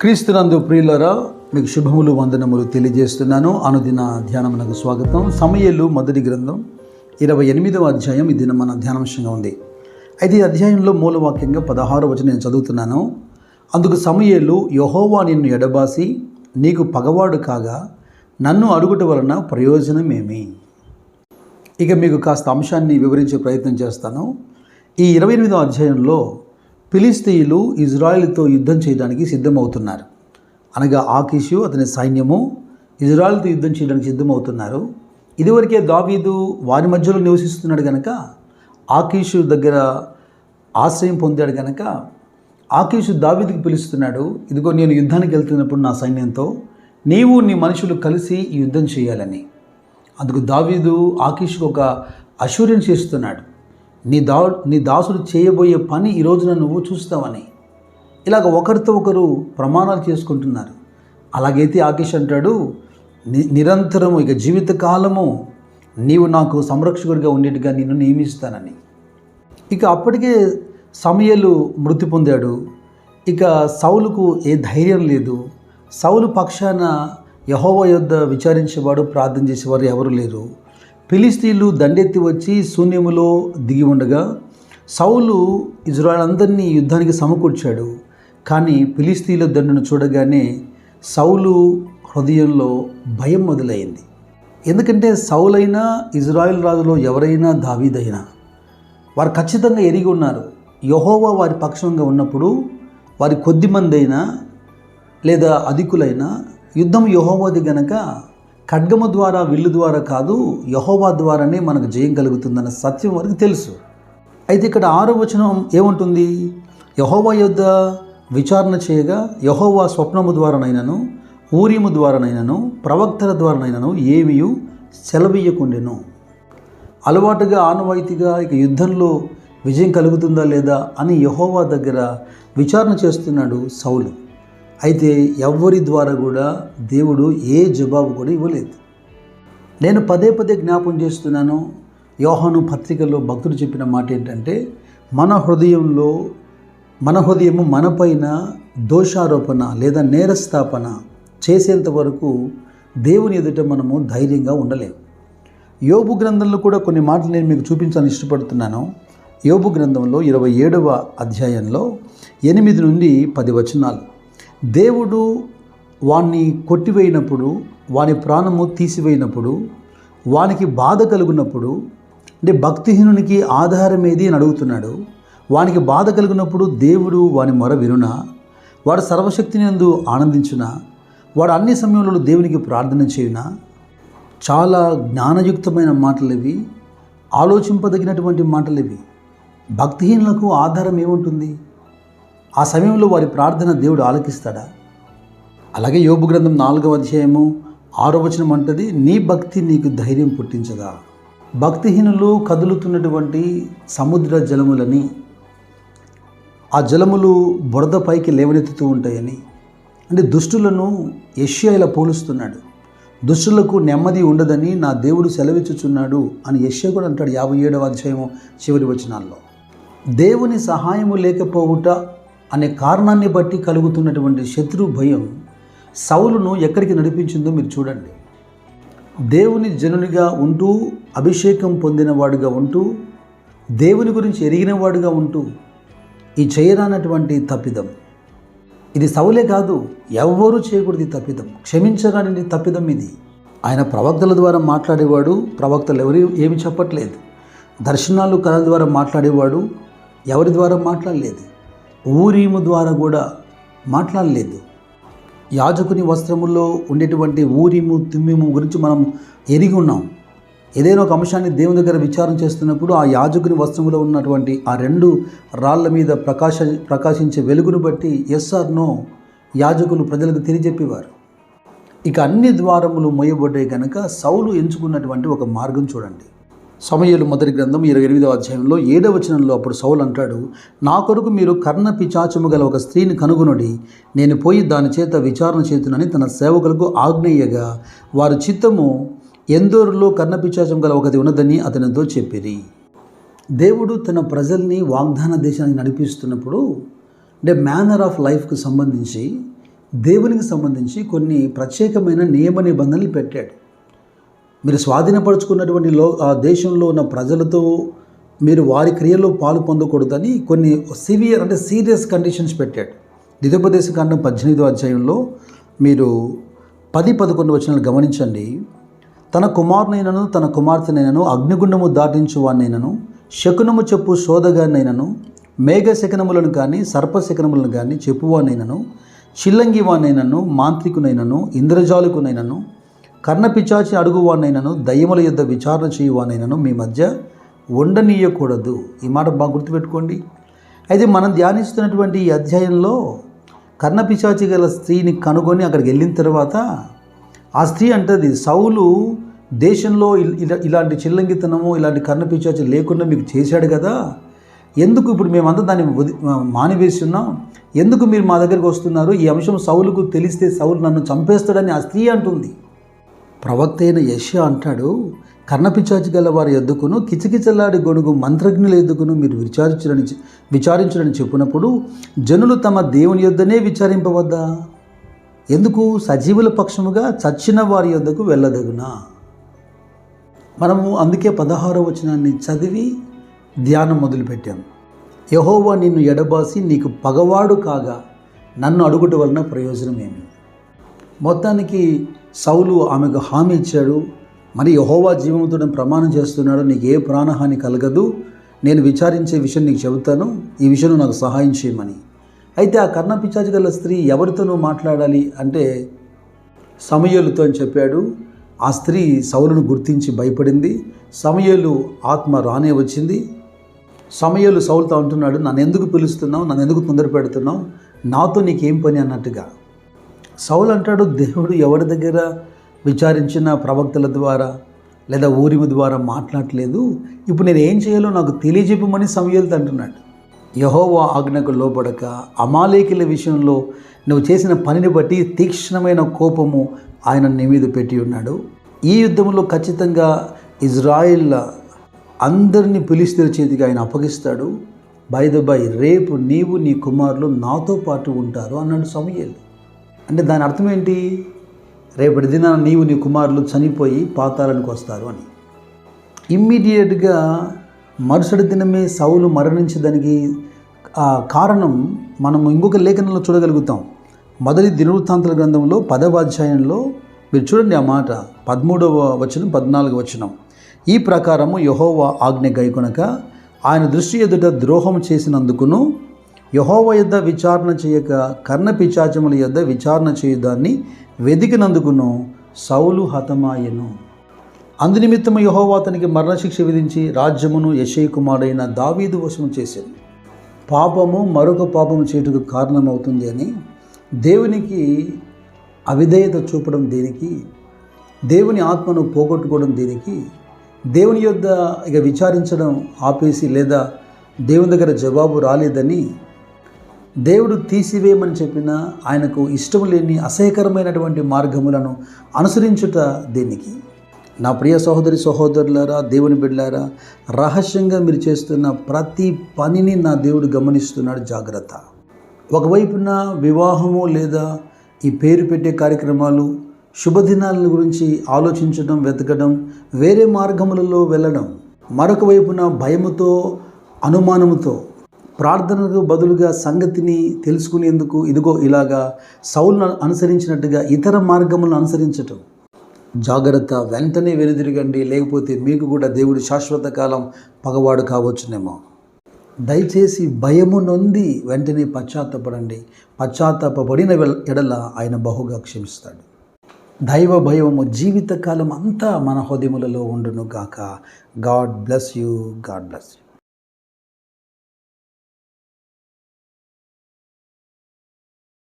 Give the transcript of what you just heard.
క్రీస్తునందు ప్రియులరా మీకు శుభములు వందనములు తెలియజేస్తున్నాను. అనుదిన ధ్యానమునకు స్వాగతం. సమయలు మొదటి గ్రంథం ఇరవై ఎనిమిదవ అధ్యాయం. ఇది మన ధ్యానాంశంగా ఉంది. అయితే ఈ అధ్యాయంలో మూలవాక్యంగా పదహారు వచనం నేను చదువుతున్నాను. అందుకు సమయలు యహోవా నిన్ను ఎడబాసి నీకు పగవాడు కాగా నన్ను అడుగుట వలన ప్రయోజనమేమి? ఇక మీకు కాస్త అంశాన్ని వివరించే ప్రయత్నం చేస్తాను. ఈ ఇరవై ఎనిమిదో అధ్యాయంలో ఫిలిస్తీయులు ఇజ్రాయెల్తో యుద్ధం చేయడానికి సిద్ధమవుతున్నారు. అనగా ఆకీషు అతని సైన్యము ఇజ్రాయెల్తో యుద్ధం చేయడానికి సిద్ధమవుతున్నారు. ఇదివరకే దావీదు వారి మధ్యలో నివసిస్తున్నాడు కనుక ఆకీషు దగ్గర ఆశ్రయం పొందాడు కనుక ఆకీషు దావీదుకి పిలుస్తున్నాడు ఇదిగో నేను యుద్ధానికి వెళ్తున్నప్పుడు నా సైన్యంతో నీవు నీ మనుషులు కలిసి ఈ యుద్ధం చేయాలని. అందుకు దావీదు ఆకీషుకు ఒక అష్యూరెన్స్ ఇస్తున్నాడు నీ దా నీ దాసుడు చేయబోయే పని ఈ రోజున నువ్వు చూస్తావని. ఇలాగ ఒకరితో ఒకరు ప్రమాణాలు చేసుకుంటున్నారు. అలాగైతే ఆకేష్ అంటాడు ని నిరంతరము ఇక జీవితకాలము నీవు నాకు సంరక్షకుడిగా ఉండేట్టుగా నిన్ను నియమిస్తానని. ఇక అప్పటికే సమయలు మృతి పొందాడు. ఇక సౌలుకు ఏ ధైర్యం లేదు. సౌలు పక్షాన యహోవ యొద్ద విచారించేవాడు ప్రార్థన చేసేవారు ఎవరు లేరు. ఫిలిస్తీన్లు దండెత్తి వచ్చి శూన్యములో దిగి ఉండగా సౌలు ఇజ్రాయల్ అందరినీ యుద్ధానికి సమకూర్చాడు. కానీ ఫిలిస్తీన్ల దండును చూడగానే సౌలు హృదయంలో భయం మొదలైంది. ఎందుకంటే సౌలైనా ఇజ్రాయెల్ రాజులో ఎవరైనా దావీదైనా వారు ఖచ్చితంగా ఎరిగి ఉన్నారు. యహోవా వారి పక్షంగా ఉన్నప్పుడు వారి కొద్ది మంది అయినా లేదా అధికులైనా యుద్ధం యహోవాది గనక ఖడ్గము ద్వారా విల్లు ద్వారా కాదు యహోవా ద్వారానే మనకు జయం కలుగుతుందన్న సత్యం వారికి తెలుసు. అయితే ఇక్కడ ఆరో వచనం ఏముంటుంది? యహోవా యొద్ద విచారణ చేయగా యహోవా స్వప్నము ద్వారానైనను ఊరియము ద్వారానైనను ప్రవక్తల ద్వారానైనను ఏమియు సెలవీయకుండెను అలవాటుగా ఆనవాయితీగా ఇక యుద్ధంలో విజయం కలుగుతుందా లేదా అని యహోవా దగ్గర విచారణ చేస్తున్నాడు సౌలు. అయితే ఎవ్వరి ద్వారా కూడా దేవుడు ఏ జవాబు కూడా ఇవ్వలేదు. నేను పదే పదే జ్ఞాపం చేస్తున్నాను యోహాను పత్రికల్లో భక్తుడు చెప్పిన మాట ఏంటంటే మన హృదయంలో మన హృదయము మనపైన దోషారోపణ లేదా నేరస్థాపన చేసేంత వరకు దేవుని ఎదుట మనము ధైర్యంగా ఉండలేము. యోబు గ్రంథంలో కూడా కొన్ని మాటలు నేను మీకు చూపించాలని ఇష్టపడుతున్నాను. యోబు గ్రంథంలో ఇరవై ఏడవ అధ్యాయంలో ఎనిమిది నుండి పది వచనాలు. దేవుడు వాణ్ణి కొట్టివేయినప్పుడు వాని ప్రాణము తీసివేయినప్పుడు వానికి బాధ కలుగునప్పుడు అంటే భక్తిహీనునికి ఆధారం ఏది అని అడుగుతున్నాడు. వానికి బాధ కలిగినప్పుడు దేవుడు వాని మొర వినునా? వాడు సర్వశక్తిని నందు ఆనందించునా? వాడు అన్ని సమయంలో దేవునికి ప్రార్థన చేయునా? చాలా జ్ఞానయుక్తమైన మాటలు ఇవి ఆలోచింపదగినటువంటి మాటలు ఇవి భక్తిహీనులకు ఆధారం ఏముంటుంది? ఆ సమయంలో వారి ప్రార్థన దేవుడు ఆలకిస్తాడా? అలాగే యోగు గ్రంథం నాలుగవ అధ్యాయము ఆరో వచనం అంటది నీ భక్తి నీకు ధైర్యం పుట్టించదా? భక్తిహీనులు కదులుతున్నటువంటి సముద్ర జలములని ఆ జలములు బురద పైకి లేవనెత్తుతూ ఉంటాయని. అంటే దుష్టులను యష్యా ఇలా పోలుస్తున్నాడు. దుష్టులకు నెమ్మది ఉండదని నా దేవుడు సెలవిచ్చుచున్నాడు అని యష్యా కూడా అంటాడు యాభై ఏడవ అధ్యాయము చివరి వచనాల్లో. దేవుని సహాయము లేకపోవుట అనే కారణాన్ని బట్టి కలుగుతున్నటువంటి శత్రు భయం సౌలును ఎక్కడికి నడిపించిందో మీరు చూడండి. దేవుని జనునిగా ఉంటూ అభిషేకం పొందినవాడుగా ఉంటూ దేవుని గురించి ఎరిగినవాడుగా ఉంటూ ఈ చేయరానటువంటి తప్పిదం. ఇది సౌలే కాదు ఎవ్వరూ చేయకూడదు ఈ తప్పిదం. క్షమించరాని తప్పిదం ఇది. ఆయన ప్రవక్తల ద్వారా మాట్లాడేవాడు ప్రవక్తలు ఎవరు ఏమి చెప్పట్లేదు. దర్శనాలు కళల ద్వారా మాట్లాడేవాడు ఎవరి ద్వారా మాట్లాడలేదు. ఊరీము ద్వారా కూడా మాట్లాడలేదు. యాజకుని వస్త్రముల్లో ఉండేటువంటి ఊరిము తుమ్మిము గురించి మనం ఎరిగి ఉన్నాం. ఏదైనా ఒక అంశాన్ని దేవుని దగ్గర విచారం చేస్తున్నప్పుడు ఆ యాజకుని వస్త్రములో ఉన్నటువంటి ఆ రెండు రాళ్ళ మీద ప్రకాశ ప్రకాశించే వెలుగును బట్టి ఎస్ఆర్ నో యాజకులు ప్రజలకు తెలియజెప్పేవారు. ఇక అన్ని ద్వారములు మొయ్యబడ్డాయి కనుక సౌలు ఎంచుకున్నటువంటి ఒక మార్గం చూడండి. సమయలు మొదటి గ్రంథం ఇరవై ఎనిమిదవ అధ్యాయంలో ఏడవ వచనంలో అప్పుడు సౌలు అంటాడు నా కొరకు మీరు కర్ణ పిచాచము గల ఒక స్త్రీని కనుగొనుడి. నేను పోయి దాని చేత విచారణ చేతునని తన సేవకులకు ఆజ్ఞేయగా వారి చిత్తము ఎందోరులో కర్ణ పిచాచం గల ఒకటి ఉన్నదని అతనితో చెప్పిరి. దేవుడు తన ప్రజల్ని వాగ్దాన దేశానికి నడిపిస్తున్నప్పుడు అంటే మేనర్ ఆఫ్ లైఫ్కి సంబంధించి దేవునికి సంబంధించి కొన్ని ప్రత్యేకమైన నియమ నిబంధనలు పెట్టాడు. మీరు స్వాధీనపరుచుకున్నటువంటి లో ఆ దేశంలో ఉన్న ప్రజలతో మీరు వారి క్రియల్లో పాలు పొందకూడదని కొన్ని సివియర్ అంటే సీరియస్ కండిషన్స్ పెట్టాడు. నిరుపదేశ కాండం పద్దెనిమిదో అధ్యాయంలో మీరు పది పదకొండు వచనాలు గమనించండి. తన కుమారునైనను తన కుమార్తెనైనను అగ్నిగుండము దాటించు వాడినైనను శకునము చెప్పు సోదగానైనను మేఘ శకనములను కానీ సర్పశకనములను కానీ చెప్పువానైనను చిల్లంగి వానైనను మాంత్రికునైనను ఇంద్రజాలుకునైనను కర్ణపిచాచి అడుగువానైనను దయ్యముల యుద్ధ విచారణ చేయువానైనను మీ మధ్య ఉండనీయకూడదు. ఈ మాట బాగా గుర్తుపెట్టుకోండి. అయితే మనం ధ్యానిస్తున్నటువంటి ఈ అధ్యాయంలో కర్ణపిచాచి గల స్త్రీని కనుగొని అక్కడికి వెళ్ళిన తర్వాత ఆ స్త్రీ అంటది సౌలు దేశంలో ఇలా ఇలాంటి చిల్లంగితనము ఇలాంటి కర్ణపిచాచి లేకుండా మీకు చేశాడు కదా? ఎందుకు ఇప్పుడు మేమంతా దాన్ని మానివేసి ఉన్నాం ఎందుకు మీరు మా దగ్గరికి వస్తున్నారు? ఈ అంశం సౌలుకు తెలిస్తే సౌలు నన్ను చంపేస్తాడని ఆ స్త్రీ అంటుంది. ప్రవక్త అయిన యష్యా అంటాడు కర్ణపిచాచి గల వారి ఎద్దుకును కిచకిచలాడి గొడుగు మంత్రజ్ఞుల ఎద్దుకును మీరు విచారించడని విచారించడని చెప్పినప్పుడు జనులు తమ దేవుని యొద్దనే విచారింపవద్దా? ఎందుకు? సజీవుల పక్షముగా చచ్చిన వారి యొద్దకు వెళ్ళదగునా? మనము అందుకే పదహారో వచనాన్ని చదివి ధ్యానం మొదలుపెట్టాం. యహోవా నిన్ను ఎడబాసి నీకు పగవాడు కాగా నన్ను అడుగుట వలన ప్రయోజనం ఏమి మొత్తానికి సౌలు ఆమెకు హామీ ఇచ్చాడు మరి యహోవా జీవంతో ప్రమాణం చేస్తున్నాడు నీకు ఏ ప్రాణహాని కలగదు. నేను విచారించే విషయం నీకు చెబుతాను ఈ విషయంలో నాకు సహాయం చేయమని. అయితే ఆ కర్ణ పిచాచి గల స్త్రీ ఎవరితోనూ మాట్లాడాలి అంటే సమయలుతో అని చెప్పాడు. ఆ స్త్రీ సౌలును గుర్తించి భయపడింది. సమయలు ఆత్మ రానే వచ్చింది. సమయలు సౌలుతో అంటున్నాడు నన్ను ఎందుకు పిలుస్తున్నావు? నన్ను ఎందుకు తొందర పెడుతున్నావు నాతో నీకేం పని? అన్నట్టుగా. సౌలు అంటాడు దేవుడు ఎవరి దగ్గర విచారించిన ప్రవక్తల ద్వారా లేదా ఊరిమి ద్వారా మాట్లాడలేదు? ఇప్పుడు నేను ఏం చేయాలో నాకు తెలియజెప్పమని సమయలతో అంటున్నాడు. యహోవా ఆజ్ఞకు లోపడక అమాలేకుల విషయంలో నువ్వు చేసిన పనిని బట్టి తీక్షణమైన కోపము ఆయన నీ మీద పెట్టి ఉన్నాడు. ఈ యుద్ధంలో ఖచ్చితంగా ఇజ్రాయిల్ అందరినీ పిలిస్తే చేతికి ఆయన అప్పగిస్తాడు. బై ద బై రేపు నీవు నీ కుమారులు నాతో పాటు ఉంటారు అన్నాడు సమయలు. అంటే దాని అర్థం ఏంటి? రేపటి దినాన నీవు నీ కుమారులు చనిపోయి పాతాళానికి వస్తారు అని. ఇమ్మీడియట్గా మరుసటి దినమే సౌలు మరణించడానికి ఆ కారణం మనం ఇంకొక లేఖనంలో చూడగలుగుతాం. మొదటి దినవృత్తాంతల గ్రంథంలో పదవ అధ్యాయంలో మీరు చూడండి ఆ మాట పదమూడవ వచనం పద్నాలుగు వచనం. ఈ ప్రకారము యహోవా ఆజ్ఞ గైకొనక ఆయన దృష్టి ఎదుట ద్రోహం చేసినందుకును యహోవ యొద్ద విచారణ చేయక కర్ణ పిచాచముల యొద్ద విచారణ చేయుదాన్ని వెదికినందుకును సౌలు హతమాయెను. అందునిమిత్తము యహోవ అతనికి మరణశిక్ష విధించి రాజ్యమును యశయ కుమారుడైన దావీదు వశము చేశాను పాపము మరొక పాపము చేటుకు కారణమవుతుంది అని దేవునికి అవిధేయత చూపడం దేనికి? దేవుని ఆత్మను పోగొట్టుకోవడం దేనికి? దేవుని యొద్ద ఇక విచారించడం ఆపేసి లేదా దేవుని దగ్గర జవాబు రాలేదని దేవుడు తీసివేయమని చెప్పిన ఆయనకు ఇష్టం లేని అసహ్యకరమైనటువంటి మార్గములను అనుసరించుట దీనికి? నా ప్రియ సహోదరి సహోదరులారా దేవుని బిడ్డలారా రహస్యంగా మీరు చేస్తున్న ప్రతి పనిని నా దేవుడు గమనిస్తున్నాడు జాగ్రత్త. ఒకవైపున వివాహము లేదా ఈ పేరు పెట్టే కార్యక్రమాలు శుభదినాల గురించి ఆలోచించడం వెతకడం వేరే మార్గములలో వెళ్ళడం మరొక వైపున భయముతో అనుమానముతో ప్రార్థనకు బదులుగా సంగతిని తెలుసుకునేందుకు ఇదిగో ఇలాగా సౌలను అనుసరించినట్టుగా ఇతర మార్గములను అనుసరించటం. జాగ్రత్త వెంటనే వెనుదిరగండి లేకపోతే మీకు కూడా దేవుడు శాశ్వత కాలం పగవాడు కావచ్చునేమో. దయచేసి భయము నొంది వెంటనే పశ్చాత్తపడండి. పశ్చాత్తాపడిన వెల- ఎడల ఆయన బహుగా క్షమిస్తాడు. దైవ భయము జీవితకాలం అంతా మన హృదయములలో ఉండును గాక. God bless you God bless you.